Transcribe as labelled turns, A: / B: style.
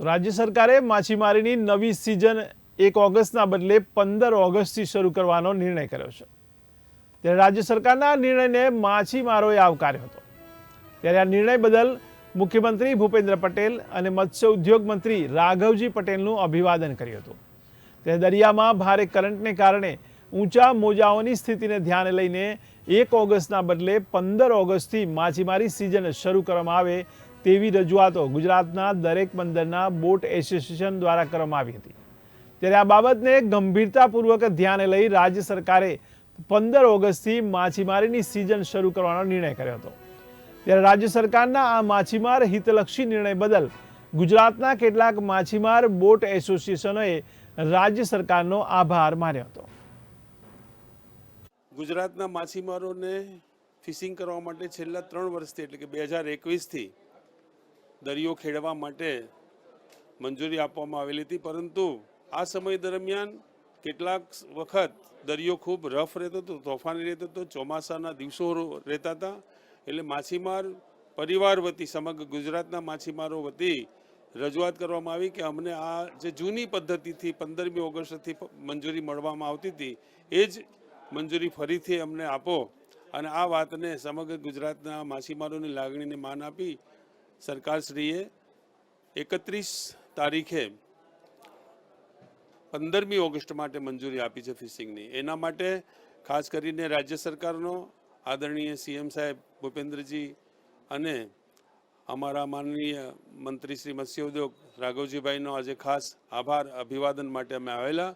A: તો રાજ્ય સરકારે માછીમારીની નવી સિઝન એક ઓગસ્ટના બદલે પંદર ઓગસ્ટથી શરૂ કરવાનો નિર્ણય કર્યો છે. ત્યારે રાજ્ય સરકારના નિર્ણયને માછીમારોએ આવકાર્યો હતો. ત્યારે આ નિર્ણય બદલ મુખ્યમંત્રી ભૂપેન્દ્ર પટેલ અને મત્સ્ય ઉદ્યોગ મંત્રી રાઘવજી પટેલનું અભિવાદન કર્યું હતું. ત્યારે દરિયામાં ભારે કરંટને કારણે ઊંચા મોજાઓની સ્થિતિને ધ્યાને લઈને એક ઓગસ્ટના બદલે પંદર ઓગસ્ટથી માછીમારી સિઝન શરૂ કરવામાં આવે તેવી રજૂઆતો ગુજરાતના દરેક બંદરના બોટ એસોસિએશન દ્વારા કરવામાં આવી હતી. ત્યારે આ બાબતને ગંભીરતાપૂર્વક ધ્યાને લઈ રાજ્ય સરકારે પંદર ઓગસ્ટથી માછીમારીની સિઝન શરૂ કરવાનો નિર્ણય કર્યો હતો. ત્યારે રાજ્ય સરકારના આ માછીમાર હિતલક્ષી નિર્ણય બદલ ગુજરાતના કેટલાક માછીમાર બોટ એસોસિએશનોએ રાજ્ય સરકારનો આભાર માન્યો હતો.
B: ગુજરાતના માછીમારોને ફિશિંગ કરવા માટે છેલ્લા ત્રણ વર્ષથી એટલે કે બે હજાર એકવીસથી દરિયો ખેડવા માટે મંજૂરી આપવામાં આવેલી હતી. પરંતુ આ સમય દરમિયાન કેટલાક વખત દરિયો ખૂબ રફ રહેતો હતો, તોફાની રહેતો હતો, ચોમાસાના દિવસો રહેતા હતા. એટલે માછીમાર પરિવાર વતી, સમગ્ર ગુજરાતના માછીમારો વતી રજૂઆત કરવામાં આવી કે અમને આ જે જૂની પદ્ધતિથી પંદરમી ઓગસ્ટથી મંજૂરી મળવામાં આવતી હતી, એ જ મંજૂરી ફરીથી અમને આપો. અને આ વાતને સમગ્ર ગુજરાતના માછીમારોની લાગણીને માન આપી સરકારશ્રીએ એકત્રીસ તારીખે પંદરમી ઓગસ્ટ માટે મંજૂરી આપી છે ફિશિંગની. એના માટે ખાસ કરીને રાજ્ય સરકારનો, આદરણીય સીએમ સાહેબ ભૂપેન્દ્રજી અને અમારા માનનીય મંત્રી શ્રી મત્સ્ય ઉદ્યોગ રાઘવજીભાઈનો આજે ખાસ આભાર, અભિવાદન માટે અમે આવેલા.